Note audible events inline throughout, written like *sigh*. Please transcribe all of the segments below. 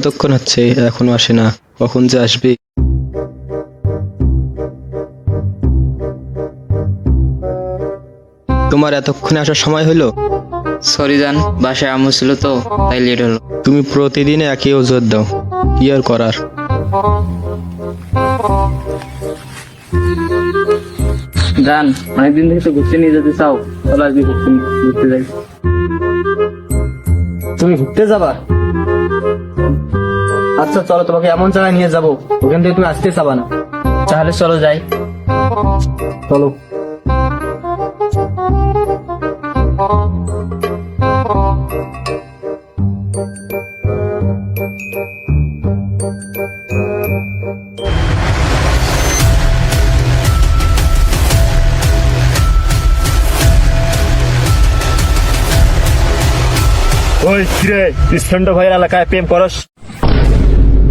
কতক্ষণ হচ্ছে এখনও আসে না। কখন যে আসবে? তোমার এতক্ষণে আসার সময় হলো? সরি জান বাসায় আম্মু ছিল তো তাই লেট হলো। তুমি প্রতিদিন একই ওজোর দাও। কি আর করার? জান অনেকদিন থেকে তো ঘুরতে নিয়ে যেতে চাও। চলো আজকে ঘুরতে ঘুরতে যাই। তুমি ঘুরতে যাবা? আচ্ছা চলো, তোমাকে এমন জায়গায় নিয়ে যাব। ওখান থেকে তুমি আসতে চাবা না। তাহলে চলো যাই। চলো। ওই কিরে সেন্ডো ভাইয়ের এলাকায় প্রেম করস?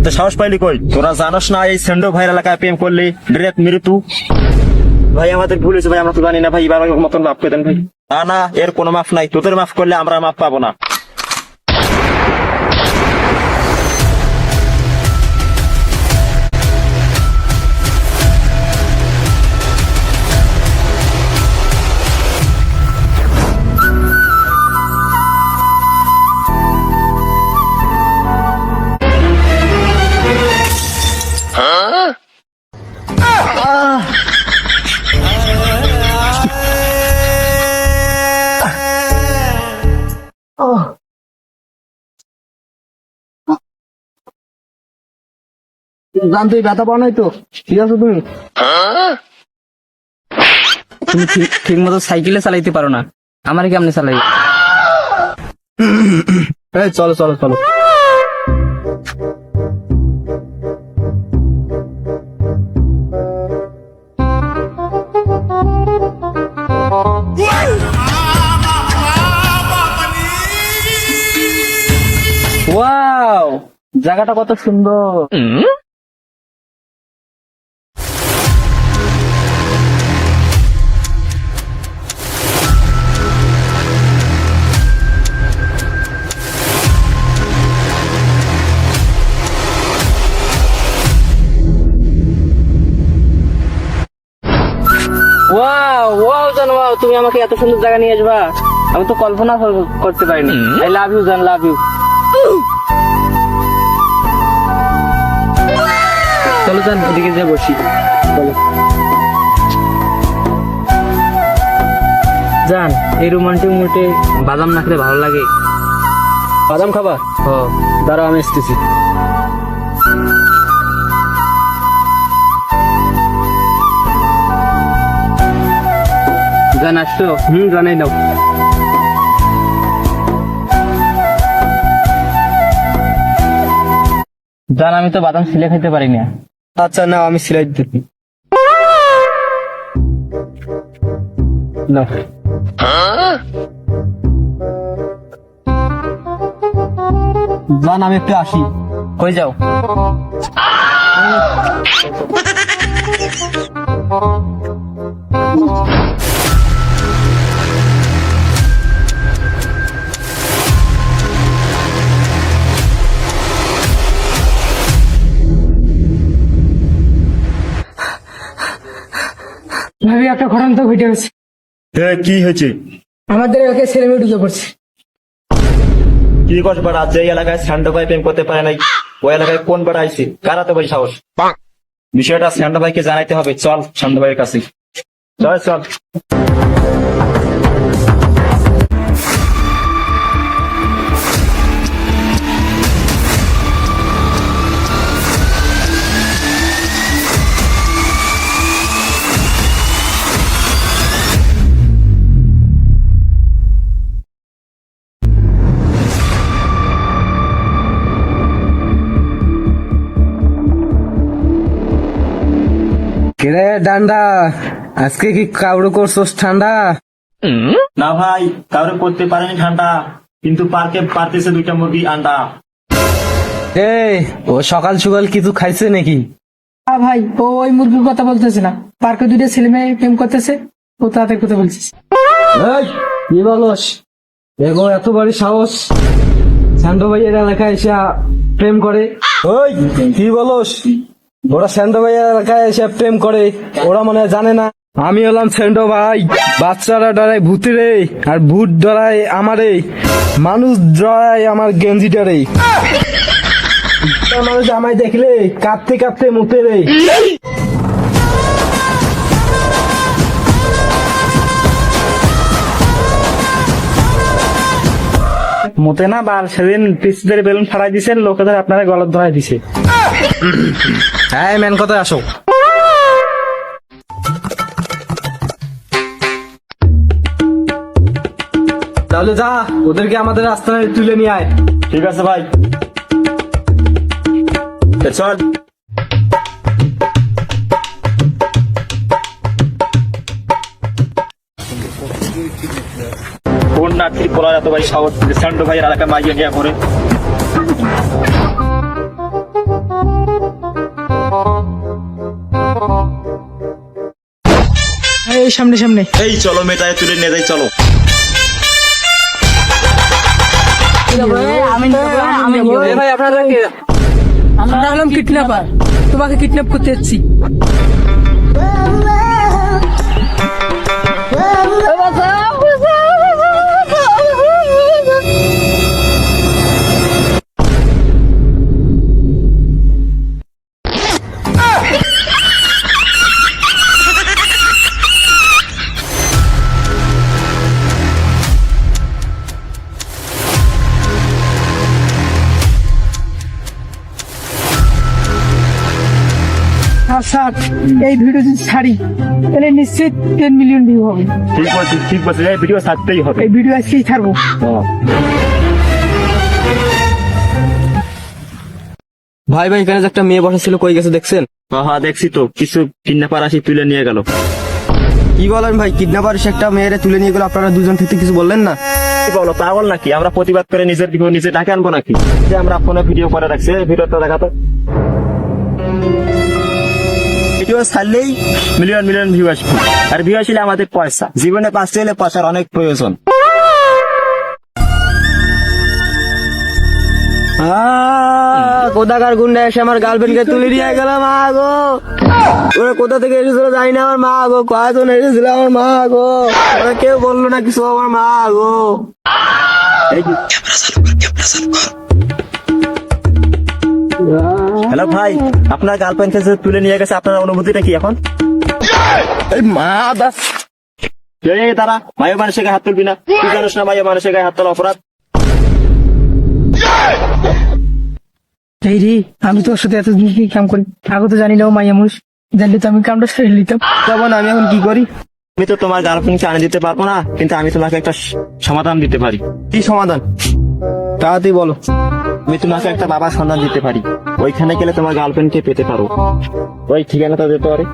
তো সাহস পাইলি কই? তোরা জানোস না এই সেন্ডো ভাইয়ের এলাকায় প্রেম করলি? ডিরেক্ট মৃত্যু? ভাই, আমাদের ভুল হয়েছে ভাই, আমরা তো জানি না ভাই, এবার মতন মাফ করে দেন ভাই। না না, এর কোনো মাফ নাই। তোদের মাফ করলে আমরা মাফ পাবো না। জানতো ব্যথা পাও নাই তো? ঠিক আছে তুমি? তুমি ঠিক- ঠিক মতো সাইকেলে চালাইতে পারো না। আমার কেমনে চালাই? এই চলো চলো চলো। ওয়াও জায়গাটা কত সুন্দর। তুমি আমাকে এত সুন্দর জায়গা নিয়ে আসবা? আমি তো কল্পনা করতে পারিনি। আই লাভ ইউ জান লাভ ইউ চলো জান এদিকে যে বসি। চলো জান এই রোমান্টিক মুটে বাদাম না খেলে ভালো লাগে? বাদাম খাবা? ও দাঁড়াও আমি এসতেছি জান হুম জানাই নাও জান আমি তো বাদাম ছিলে খাইতে পারি না। আচ্ছা না আমি সিলাই দিতেছি। নাও। জান আমি একটু আসি। কই যাও? *laughs* ভাবি একটা ঘটনা তো ঘটে গেছে। হ্যাঁ কি হয়েছে? আমাদের এলাকায় ছেলে মেয়ে ঢুকে পড়ছে। কি করছ বাড়া যে এলাকায় স্যান্ডো ভাই প্রেম করতে পারে নাই ওই এলাকায় কোন বাড়া আইছে? কারাতে বই সাহস বিষয়টা স্যান্ডো ভাইকে জানাইতে হবে। চল স্যান্ডো ভাইয়ের কাছে। চল চল। কেরে ডান্ডা। আজকে কি কাউড়ো করছোস ঠান্ডা? না ভাই কাউরে করতে পারেনি ঠান্ডা। কিন্তু পার্কে পারতেছে দুইটা মুরগি আন্ডা। এই ও সকাল সকাল কিছু খাইছে নাকি? আ ভাই ও ওই মুরগির কথা বলতেছে না। পার্কে দুইটা ছেলে মেয়ে প্রেম করতেছে ও তাদের কথা বলছিস। এই কি বলস? এগো এত বড় সাহস। সান্ডো ভাইয়ের এলাকায় এসে প্রেম করে। ওই কি বলস? ওরা সেন্টো ভাই এলাকায় এসে প্রেম করে ওরা মনে হয় জানে না। আমি হলাম সেন্টো ভাই বাচ্চারা ডরায় ভূতেরে আর ভূত ডরায় আমারে মানুষ ডরায় আমার গেঞ্জিটারে। মানুষ আমায় দেখলে কাঁদতে কাঁদতে মুতে রে মতে না বার সেদিন পিসদের বেলুন ফাড়াই দিছেন লোকেদের আপনারা গলত ধরাই দিছে। হ্যাঁ মেন কথা আসো। তাহলে যা, ওদেরকে আমাদের আস্তানায় তুলে নিয়ে আয়। ঠিক আছে ভাই। চল। কোন নাটকি করা যেত ভাই স্যান্ডো ভাইয়ের এলাকা মাইয়ে নিয়ে করে এই সামনে সামনে। এই চলো মেটায় তুলে নিয়ে যাই চলো। এ ভাই আপনারা কে? আমরা হলাম কিডন্যাপার তোমাকে কিডন্যাপ করতে স্যার এই ভিডিও যদি ছাড়ি তাহলে নিশ্চিত টেন মিলিয়ন ভিউ হবে। ঠিক বলছি ঠিক বলছি এই ভিডিও ছাড়তেই হবে। এই ভিডিও আজকেই ছাড়বো। ভাই ভাই এখানে যে একটা মেয়ে বসা ছিল কই গেছে দেখছেন? হ্যাঁ হ্যাঁ দেখছি তো কিছু কিডন্যাপার আসি তুলে নিয়ে গেল। কি বলেন ভাই কিডন্যাপার এসে একটা মেয়েরে তুলে নিয়ে গেল আপনারা দুজন থেকে কিছু বললেন না? কি বলো পাগল নাকি? আমরা প্রতিবাদ করে নিজের নিজে ডাকে আনব নাকি? যে আমরা ফোনে ভিডিও করে রাখছি ভিডিওটা দেখাতো ভিডিও ছাড়লেই মিলিয়ন মিলিয়ন ভিউ আসবে। আর ভিউ আসলে আমাদের পয়সা। জীবনে বাঁচতে হলে পয়সার অনেক প্রয়োজন। কোথাকার গুন্ডা এসে আমার গার্লফ্রেন্ডকে তুলে নিয়ে গেল মা গো? ওরা কোথা থেকে এসেছিল জানি না আমার মা গো। কয়জন এসেছিল আমার মা গো? ওরা কেউ বলল না কিছু আমার মা গো। হ্যালো ভাই আপনার গার্লফ্রেন্ডকে যে তুলে নিয়ে গেছে আপনার অনুভূতিটা কি এখন? এই মা দাস এই তারা মায়ের মানুষের গায়ে হাত তুলবি না। তুই জানিস না মায়ের মানুষের গায়ে হাত তোলা অপরাধ। এই রে আমি তোর সাথে এত জিনিস নিয়ে কাম করি? আগে তো জানি না ও মাইয়া মানুষ। জানলে তো আমি কামটা সেরে নিতাম। তখন আমি এখন কি করি? আমি তো তোমার গার্লফ্রেন্ডকে আনে দিতে পারব না কিন্তু আমি তোমাকে একটা সমাধান দিতে পারি। কি সমাধান? তাড়াতাড়ি বলো। আমি তোমাকে একটা বাবার সন্ধান দিতে পারি। ওইখানে গেলে তোমার গার্লফ্রেন্ডকে পেতে পারো। ওই ঠিকানাটা দিতে পারে।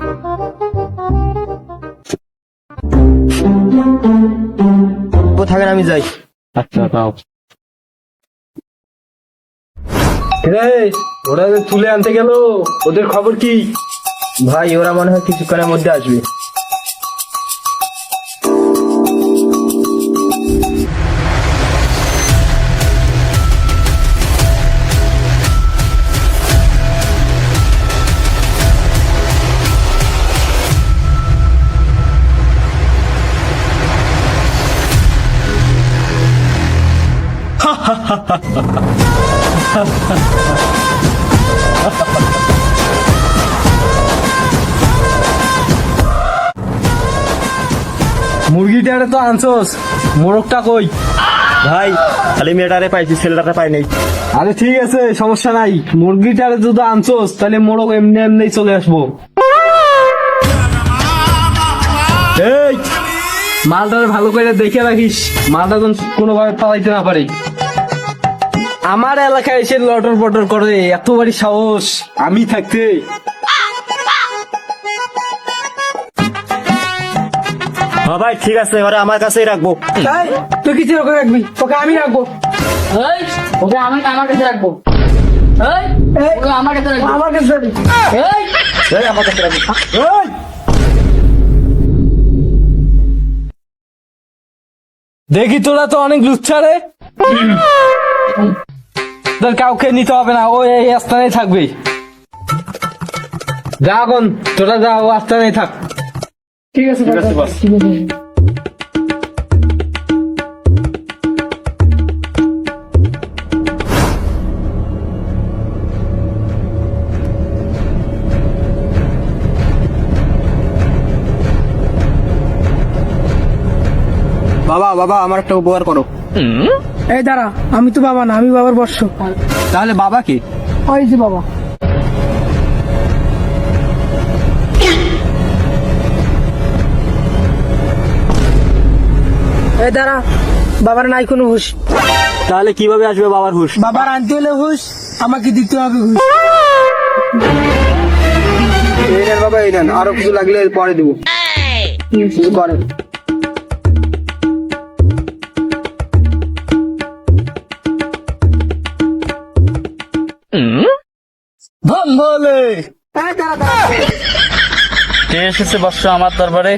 থাকেন আমি যাই? আচ্ছা তাও ওরা তুলে আনতে গেল ওদের খবর কি? ভাই ওরা মনে হয় কিছুক্ষণের মধ্যে আসবে। মুরগিটারে তো আনছোস মোরগটা কই? ভাই খালি মেয়েটারে পাইছি ছেলেটারে পাই নাই। আরে ঠিক আছে সমস্যা নাই। মুরগিটারে যদি আনছোস তাহলে মোরগ এমনি এমনি চলে আসব। এই মালটারে ভালো করে দেখে রাখিস মালটা যেন কোনোভাবে পালাইতে না পারে। আমার এলাকায় এসে লটর পটর করে এত বাড়ি সাহস। আমি থাকতে হ্যাঁ ভাই ঠিক আছে ওরা আমার কাছেই রাখব। এই, তুই কিছু রকম রাখবি? তোকে আমি রাখব। এই, ওকে আমি আমার কাছে রাখব। এই, এই, ওকে আমার কাছে রাখব। আমার কাছে যাবি এই, এই, আমার কাছে রাখব। এই! দেখি তোরা তো অনেক লুচ্ছা রে। তোর কাউকে নিতে হবে না ও এই আস্তানায় থাকবে। যা এখন তোরা যা ও আস্তানায় থাক। ঠিক আছে ঠিক আছে বাবা বাবা আমার একটা উপকার করো। এই দাঁড়া আমি তো বাবা না আমি বাবার বর্ষ। তাহলে বাবা কি? ওই যে বাবা। এই দাঁড়া বাবার নাই কোনো হুশ। তাহলে কীভাবে আসবে বাবার হুশ? বাবার আনতে হলে হুশ আমাকে দিতে হবে হুশ। এই নেন বাবা এই নেন আরও কিছু লাগলে পরে দিব। কিছু করেন। বলে কে এসেছে বর্ষ আমার দরবারে?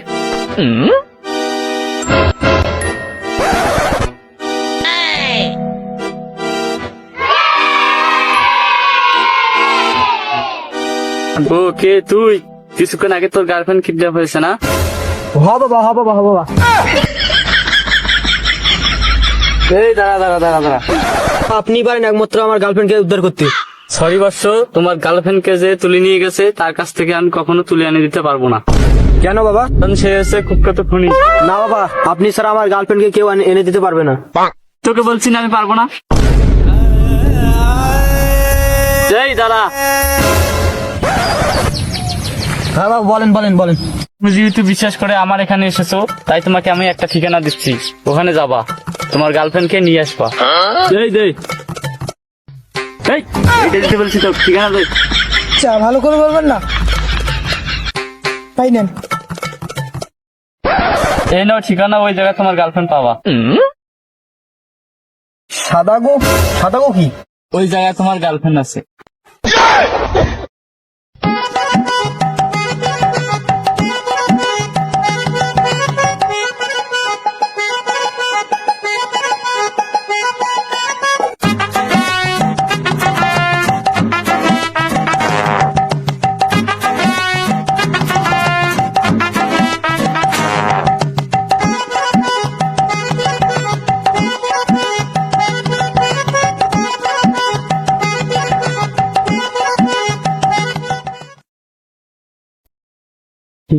ও কে তুই। কিছুক্ষণ আগে তোর গার্লফ্রেন্ড কিডন্যাপ হয়েছে না? হ বাবা হ বাবা হ বাবা। এই দাঁড়া দাঁড়া দাঁড়া দাঁড়া। আপনি পারেন একমাত্র আমার গার্লফ্রেন্ডকে উদ্ধার করতে। সরি বর্ষ তোমার গার্লফ্রেন্ডকে যে তুলে নিয়ে গেছে তার কাছ থেকে আমি কখনো তুলে এনে দিতে পারব না। কেন বাবা? কারণ সে হচ্ছে কুখ্যাত খুনি না বাবা আপনি ছাড়া আমার গার্লফ্রেন্ডকে কেউ এনে- এনে দিতে পারবে না। তোকে বলছি না আমি পারব না। এই দাঁড়া। হ্যাঁ বাবা বলেন বলেন বলেন। তুমি যেহেতু বিশ্বাস করে আমার এখানে এসেছ তাই তোমাকে আমি একটা ঠিকানা দিচ্ছি। ওখানে যাবা। তোমার গার্লফ্রেন্ডকে নিয়ে আসবা। এই দে এই এটা দিতে বলছি তো ঠিকানা দে চা ভালো করে বলবেন না? তাই নেন। এই নাও ঠিকানা ওই জায়গায় তোমার গার্লফ্রেন্ড পাবা। সাদা গো সাদা গো কি? ওই জায়গায় তোমার গার্লফ্রেন্ড আছে।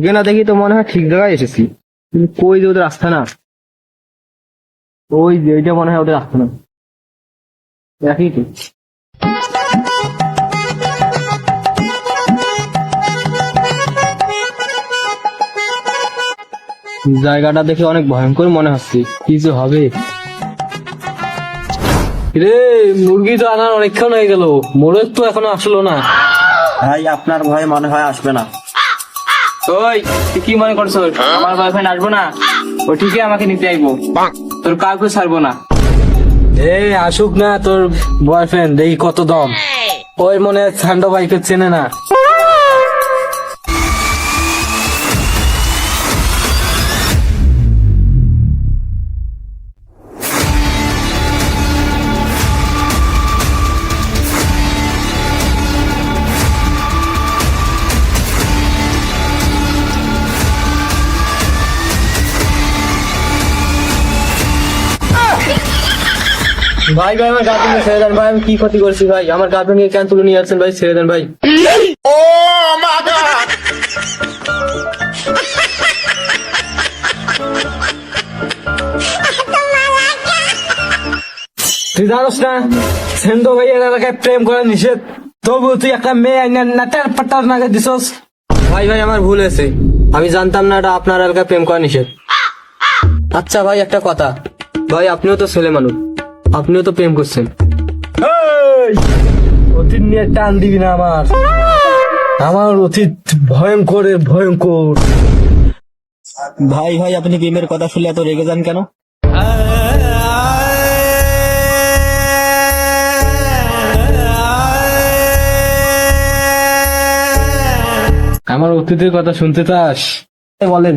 ঠিকানা দেখি তো মনে হয় ঠিক জায়গায় এসেছি। কিন্তু কই যে ওদের রাস্তা না? ওই যে ওইটা মনে হয় ওদের রাস্তা না। একই তো জায়গাটা দেখে অনেক ভয়ঙ্কর মনে হচ্ছে। কি যে হবে? রে মুরগি তো আনার অনেকক্ষণ হয়ে গেল। মোড়ের তো এখনও আসলো না। ভাই আপনার ভয় মনে হয় আসবে না। ওই তুই কি মনে করছ আমার বয়ফ্রেন্ড আসব না? ও ঠিকই আমাকে নিতে আইবো। তোর কাউকে ছাড়বো না। এই আসুক না তোর বয়ফ্রেন্ড দেখি কত দম। ওই মনে হয় ঠান্ডা বাইকে চেনে না। ভাই ভাই আমার গার্লফ্রেন্ডকে ছেড়ে দেন ভাই আমি কি ক্ষতি করছি ভাই? আমার গার্লফ্রেন্ডকে কেন তুলে নিয়ে যাচ্ছেন ভাই? ছেড়ে দেন ভাই। তুই জানোস না সেন্দ ভাইয়ের এলাকায় প্রেম করা নিষেধ। তবু তুই একটা মেয়ে নাটার পাটার নাগে দিছস। ভাই ভাই আমার ভুল হয়েছে। আমি জানতাম না এটা আপনার এলাকায় প্রেম করা নিষেধ। আচ্ছা ভাই একটা কথা। ভাই আপনিও তো ছেলে মানুষ। আপনিও তো প্রেম করছেন। অতীত নিয়ে টান দিবি না আমার। আমার অতীত ভয়ঙ্কর ভয়ঙ্কর। ভাই ভাই আপনি প্রেমের কথা শুনলে এত রেগে যান কেন? আমার অতীতের কথা শুনতে চাস? বলেন।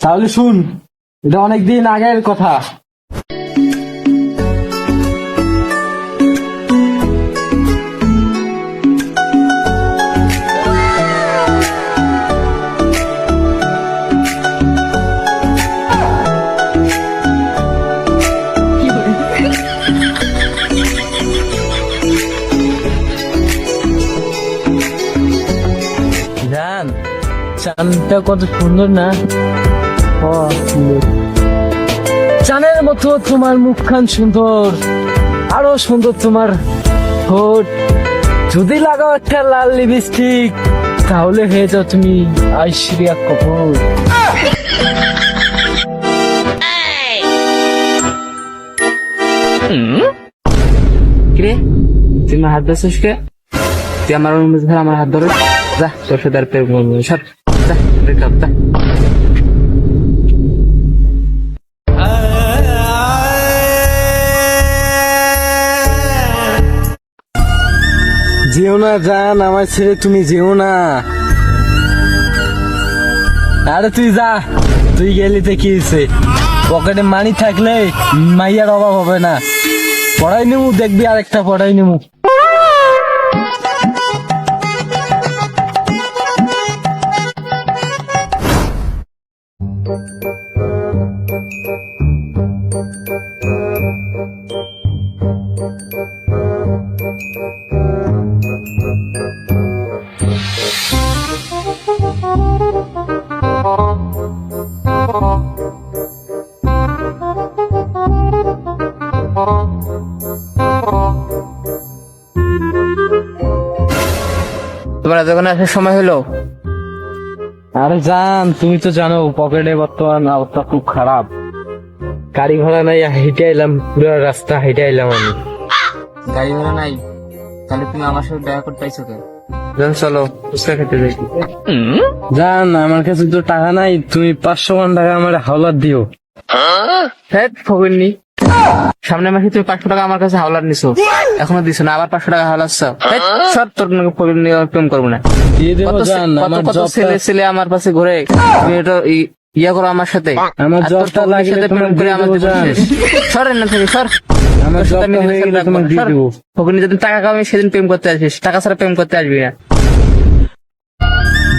তাহলে শুন এটা অনেকদিন আগের কথা। গানটা কত সুন্দর না? চানের মতো তোমার মুখখান সুন্দর, আরও সুন্দর তোমার ঠোঁট। যদি লাগাও একটা লাল লিপস্টিক তাহলে হয়ে যাও তুমি ঐশ্বরিয়া কপুর। কিরে? তুই আমার হাত ধরছিস কে? তুই আমার ধর, আমার হাত ধরে। যা, তোর সাথে আর করব যা যেও না জান, আমার ছেড়ে তুমি যেও না। আরে তুই যা, তুই গেলি তো কি হয়েছে? পকেটে মানি থাকলে মাইয়ার অভাব হবে না। পড়াই নিমু দেখবি আরেকটা, পড়াই নিমু তোমার যখন আসার সময় হলো? আরে জান তুমি তো জানো পকেটে বর্তমান অবস্থা খুব খারাপ। গাড়ি ভাড়া নাই হেঁটে এলাম পুরো রাস্তা হেঁটে এলাম আমি। গাড়ি ভাড়া নাই? তাহলে তুমি আমার সাথে দেখা করতে আইছো কে জান চলো ফুচকা খেতে যাই। জান আমার কাছে তো টাকা নাই তুমি পাঁচশো মান টাকা আমার হাওলাত দিও। হ্যাঁ? ফকিরনি সামনের মাসে তুমি পাঁচশো টাকা আমার কাছে হাওলার নিছো। এখনও দিছো না আবার পাঁচশো টাকা হাওলাচ্ছ সব তোর প্রেম করব না। কত ছেলে ছেলে আমার পাশে ঘুরে তুমি এটা ইয়া করো আমার সাথে। আমার জবটা প্রেম করে আমার। সরেন না থেকে সর। আমার জবটা হয়ে গেলে না। দিয়ে দেবো। যেদিন টাকা কামাবি সেদিন প্রেম করতে আসিস। টাকা ছাড়া প্রেম করতে আসবি না।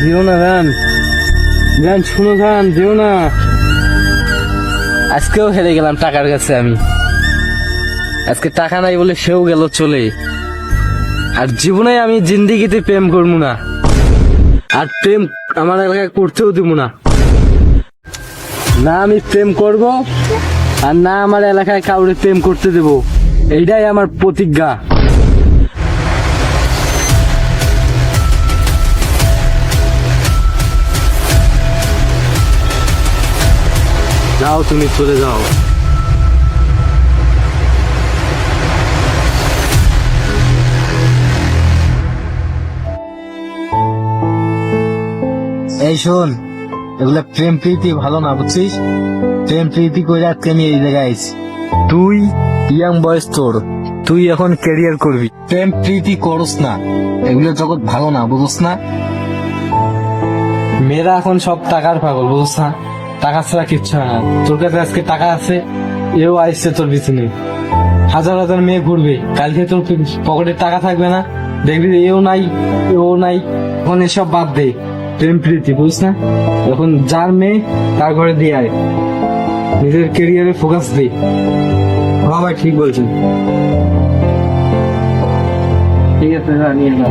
দিও না জান শুনো জান দিও না। আজকেও হেরে গেলাম টাকার কাছে আমি। আজকে টাকা নাই বলে সেও গেল চলে। আর জীবনে আমি জিন্দিগিতে প্রেম করব না। আর প্রেম আমার এলাকায় করতেও দিব না। না আমি প্রেম করব, আর না আমার এলাকায় কাউরে প্রেম করতে দেব। এইটাই আমার প্রতিজ্ঞা। যাও তুমি চলে যাও। এই শোন এগুলা প্রেম প্রীতি ভালো না বুঝছিস? প্রেম প্রীতি করে আজকে আমি এই জায়গায় আইছি। তুই ইয়াং বয়স তোর তুই এখন ক্যারিয়ার করবি। প্রেম প্রীতি করস না এগুলো জগৎ ভালো না বুঝস না? মেয়েরা এখন সব টাকার পাগল বুঝস না? টাকা ছাড়া কিচ্ছু হয় না। তোর কাছে আজকে টাকা আছে এও আসছে তোর পিছনে। হাজার হাজার মেয়ে ঘুরবে কালকে তোর পকেটে টাকা থাকবে না। দেখবি এও নাই এও নাই। এখন এসব বাদ দে প্রেম প্রীতি বুঝছ না? এখন যার মেয়ে তার ঘরে দিয়ে আয়। নিজের কেরিয়ারে ফোকাস দে। হ্যাঁ ভাই ঠিক বলছেন। ঠিক আছে যা, নিয়ে যা।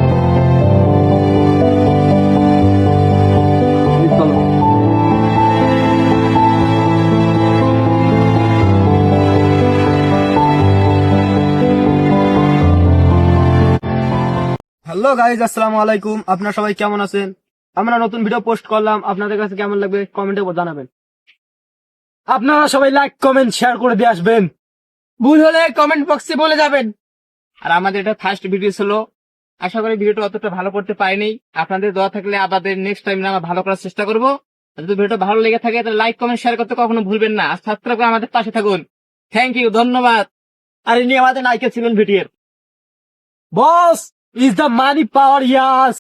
হ্যালো গাইজ আসসালামু আলাইকুম। আপনারা সবাই কেমন আছেন? আমরা নতুন ভিডিও পোস্ট করলাম। আপনাদের কাছে কেমন লাগবে কমেন্টে জানাবেন। আপনারা সবাই লাইক কমেন্ট শেয়ার করে দিয়ে আসবেন। ভুল হলে কমেন্ট বক্সে বলে যাবেন। আর আমাদের এটা ফার্স্ট ভিডিও ছিল। আশা করি ভিডিওটা অতটা ভালো করতে পারিনি। আপনাদের দোয়া থাকলে আমাদের নেক্সট টাইম আমরা ভালো করার চেষ্টা করব। যদি ভিডিওটা ভালো লেগে থাকে, তাহলে লাইক কমেন্ট শেয়ার করতে কখনো ভুলবেন না। আর সাবস্ক্রাইব করে আমাদের পাশে থাকুন। থ্যাংক ইউ ধন্যবাদ। আর ইনি আমাদের নায়িকা ছিলেন ভিডিওর boss is the money power yes